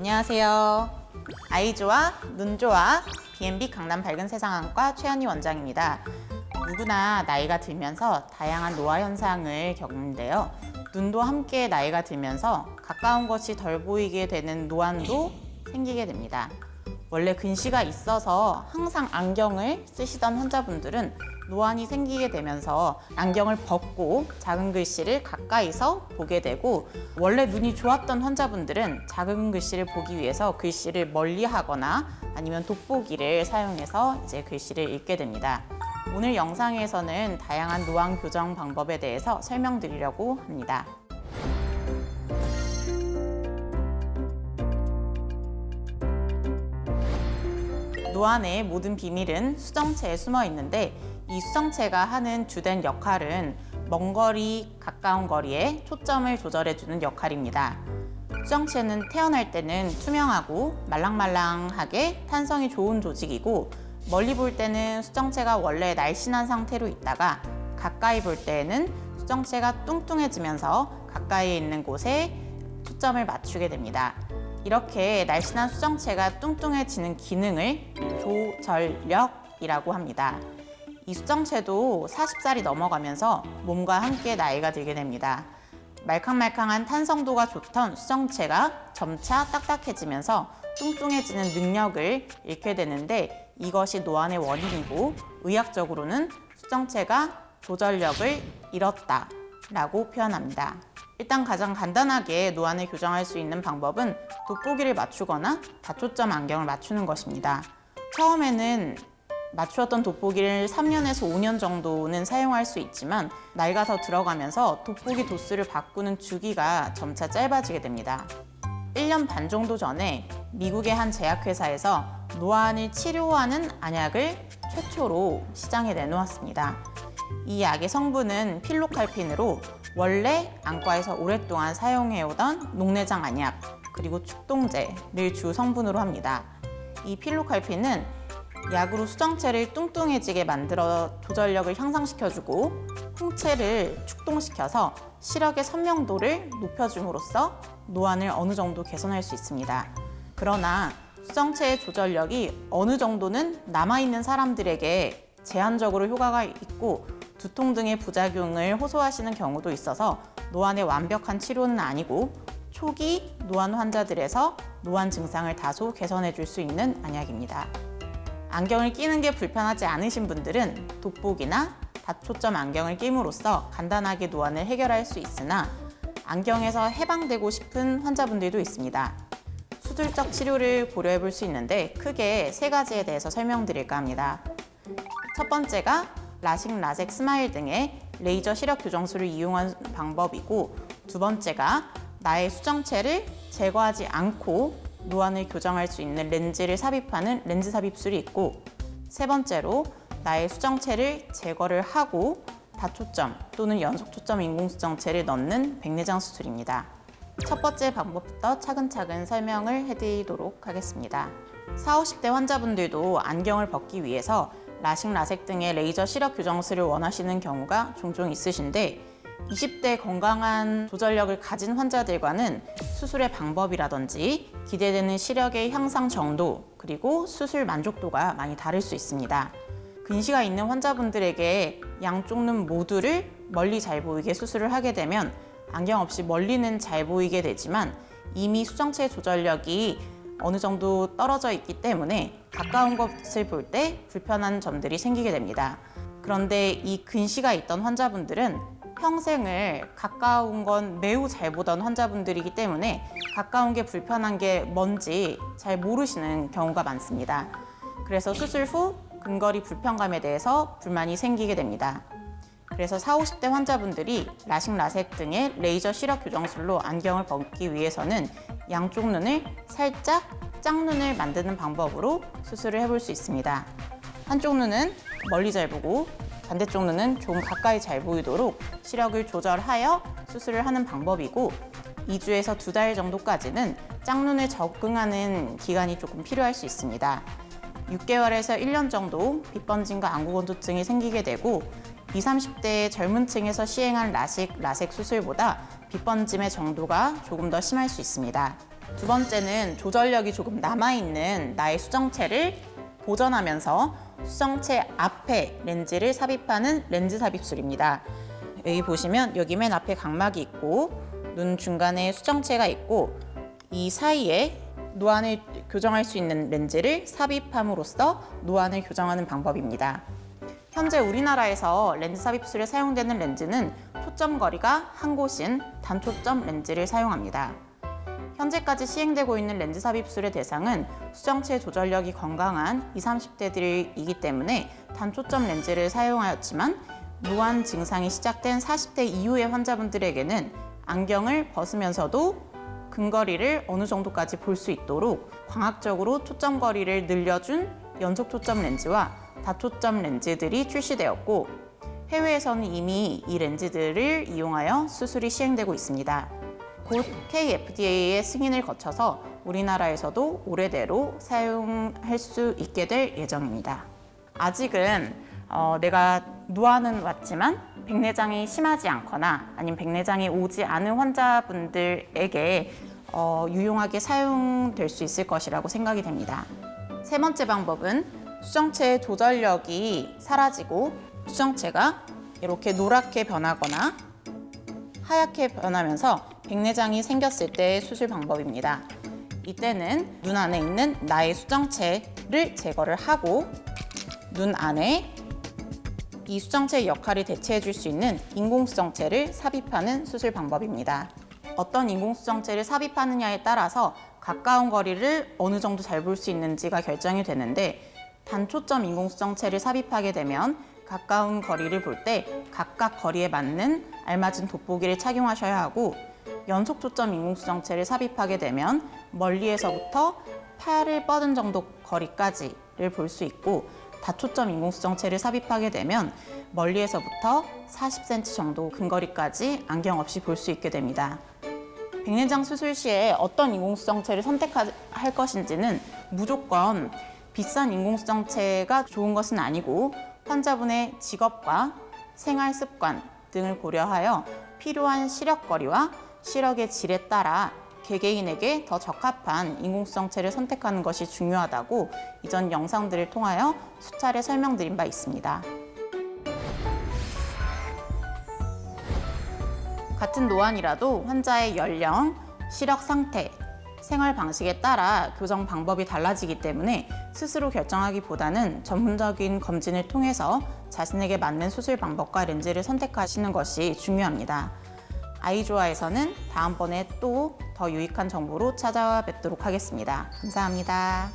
안녕하세요. 아이 좋아, 눈 좋아, B&B 강남 밝은 세상학과 최현희 원장입니다. 누구나 나이가 들면서 다양한 노화 현상을 겪는데요. 눈도 함께 나이가 들면서 가까운 것이 덜 보이게 되는 노안도 생기게 됩니다. 원래 근시가 있어서 항상 안경을 쓰시던 환자분들은 노안이 생기게 되면서 안경을 벗고 작은 글씨를 가까이서 보게 되고 원래 눈이 좋았던 환자분들은 작은 글씨를 보기 위해서 글씨를 멀리 하거나 아니면 돋보기를 사용해서 이제 글씨를 읽게 됩니다. 오늘 영상에서는 다양한 노안 교정 방법에 대해서 설명드리려고 합니다. 노안의 모든 비밀은 수정체에 숨어 있는데 이 수정체가 하는 주된 역할은 먼 거리, 가까운 거리에 초점을 조절해주는 역할입니다. 수정체는 태어날 때는 투명하고 말랑말랑하게 탄성이 좋은 조직이고 멀리 볼 때는 수정체가 원래 날씬한 상태로 있다가 가까이 볼 때에는 수정체가 뚱뚱해지면서 가까이 있는 곳에 초점을 맞추게 됩니다. 이렇게 날씬한 수정체가 뚱뚱해지는 기능을 조절력이라고 합니다. 이 수정체도 40살이 넘어가면서 몸과 함께 나이가 들게 됩니다. 말캉말캉한 탄성도가 좋던 수정체가 점차 딱딱해지면서 뚱뚱해지는 능력을 잃게 되는데 이것이 노안의 원인이고 의학적으로는 수정체가 조절력을 잃었다 라고 표현합니다. 일단 가장 간단하게 노안을 교정할 수 있는 방법은 돋보기를 맞추거나 다초점 안경을 맞추는 것입니다. 처음에는 맞추었던 돋보기를 3년에서 5년 정도는 사용할 수 있지만 낡아서 들어가면서 돋보기 도수를 바꾸는 주기가 점차 짧아지게 됩니다. 1년 반 정도 전에 미국의 한 제약회사에서 노안을 치료하는 안약을 최초로 시장에 내놓았습니다. 이 약의 성분은 필로칼핀으로 원래 안과에서 오랫동안 사용해오던 녹내장 안약 그리고 축동제를 주 성분으로 합니다. 이 필로칼핀은 약으로 수정체를 뚱뚱해지게 만들어 조절력을 향상시켜주고 홍채를 축동시켜서 시력의 선명도를 높여줌으로써 노안을 어느 정도 개선할 수 있습니다. 그러나 수정체의 조절력이 어느 정도는 남아있는 사람들에게 제한적으로 효과가 있고 두통 등의 부작용을 호소하시는 경우도 있어서 노안의 완벽한 치료는 아니고 초기 노안 환자들에서 노안 증상을 다소 개선해 줄 수 있는 안약입니다. 안경을 끼는 게 불편하지 않으신 분들은 돋보기나 다초점 안경을 끼므로써 간단하게 노안을 해결할 수 있으나 안경에서 해방되고 싶은 환자분들도 있습니다. 수술적 치료를 고려해 볼 수 있는데 크게 세 가지에 대해서 설명드릴까 합니다. 첫 번째가 라식, 라섹, 스마일 등의 레이저 시력 교정술을 이용한 방법이고 두 번째가 나의 수정체를 제거하지 않고 노안을 교정할 수 있는 렌즈를 삽입하는 렌즈 삽입술이 있고 세 번째로 나의 수정체를 제거를 하고 다초점 또는 연속초점 인공수정체를 넣는 백내장 수술입니다. 첫 번째 방법부터 차근차근 설명을 해드리도록 하겠습니다. 40, 50대 환자분들도 안경을 벗기 위해서 라식, 라섹 등의 레이저 시력 교정술을 원하시는 경우가 종종 있으신데 20대 건강한 조절력을 가진 환자들과는 수술의 방법이라든지 기대되는 시력의 향상 정도 그리고 수술 만족도가 많이 다를 수 있습니다. 근시가 있는 환자분들에게 양쪽 눈 모두를 멀리 잘 보이게 수술을 하게 되면 안경 없이 멀리는 잘 보이게 되지만 이미 수정체 조절력이 어느 정도 떨어져 있기 때문에 가까운 것을 볼 때 불편한 점들이 생기게 됩니다. 그런데 이 근시가 있던 환자분들은 평생을 가까운 건 매우 잘 보던 환자분들이기 때문에 가까운 게 불편한 게 뭔지 잘 모르시는 경우가 많습니다. 그래서 수술 후 근거리 불편감에 대해서 불만이 생기게 됩니다. 그래서 40, 50대 환자분들이 라식, 라섹 등의 레이저 시력 교정술로 안경을 벗기 위해서는 양쪽 눈을 살짝 짝눈을 만드는 방법으로 수술을 해볼 수 있습니다. 한쪽 눈은 멀리 잘 보고 반대쪽 눈은 좀 가까이 잘 보이도록 시력을 조절하여 수술을 하는 방법이고 2주에서 두 달 정도까지는 짝눈에 적응하는 기간이 조금 필요할 수 있습니다. 6개월에서 1년 정도 빛번짐과 안구건조증이 생기게 되고 20, 30대 젊은 층에서 시행한 라식, 라섹 수술보다 빛번짐의 정도가 조금 더 심할 수 있습니다. 두 번째는 조절력이 조금 남아있는 나의 수정체를 보존하면서 수정체 앞에 렌즈를 삽입하는 렌즈 삽입술입니다. 여기 보시면 여기 맨 앞에 각막이 있고 눈 중간에 수정체가 있고 이 사이에 노안을 교정할 수 있는 렌즈를 삽입함으로써 노안을 교정하는 방법입니다. 현재 우리나라에서 렌즈 삽입술에 사용되는 렌즈는 초점 거리가 한 곳인 단초점 렌즈를 사용합니다. 현재까지 시행되고 있는 렌즈 삽입술의 대상은 수정체 조절력이 건강한 20, 30대들이기 때문에 단초점 렌즈를 사용하였지만 노안 증상이 시작된 40대 이후의 환자분들에게는 안경을 벗으면서도 근거리를 어느 정도까지 볼 수 있도록 광학적으로 초점 거리를 늘려준 연속 초점 렌즈와 다초점 렌즈들이 출시되었고 해외에서는 이미 이 렌즈들을 이용하여 수술이 시행되고 있습니다. 곧 KFDA의 승인을 거쳐서 우리나라에서도 올해대로 사용할 수 있게 될 예정입니다. 아직은 어, 내가 노안은 왔지만 백내장이 심하지 않거나 아니면 백내장이 오지 않은 환자분들에게 어, 유용하게 사용될 수 있을 것이라고 생각이 됩니다. 세 번째 방법은 수정체의 조절력이 사라지고 수정체가 이렇게 노랗게 변하거나 하얗게 변하면서 백내장이 생겼을 때의 수술 방법입니다. 이때는 눈 안에 있는 나의 수정체를 제거를 하고 눈 안에 이 수정체의 역할을 대체해 줄 수 있는 인공수정체를 삽입하는 수술 방법입니다. 어떤 인공수정체를 삽입하느냐에 따라서 가까운 거리를 어느 정도 잘 볼 수 있는지가 결정이 되는데 단초점 인공수정체를 삽입하게 되면 가까운 거리를 볼 때 각각 거리에 맞는 알맞은 돋보기를 착용하셔야 하고 연속 초점 인공수정체를 삽입하게 되면 멀리에서부터 팔을 뻗은 정도 거리까지를 볼 수 있고 다초점 인공수정체를 삽입하게 되면 멀리에서부터 40cm 정도 근거리까지 안경 없이 볼 수 있게 됩니다. 백내장 수술 시에 어떤 인공수정체를 선택할 것인지는 무조건 비싼 인공수정체가 좋은 것은 아니고 환자분의 직업과 생활 습관 등을 고려하여 필요한 시력거리와 시력의 질에 따라 개개인에게 더 적합한 인공수정체를 선택하는 것이 중요하다고 이전 영상들을 통하여 수차례 설명드린 바 있습니다. 같은 노안이라도 환자의 연령, 시력 상태, 생활 방식에 따라 교정 방법이 달라지기 때문에 스스로 결정하기보다는 전문적인 검진을 통해서 자신에게 맞는 수술 방법과 렌즈를 선택하시는 것이 중요합니다. 아이조아에서는 다음번에 또 더 유익한 정보로 찾아와 뵙도록 하겠습니다. 감사합니다.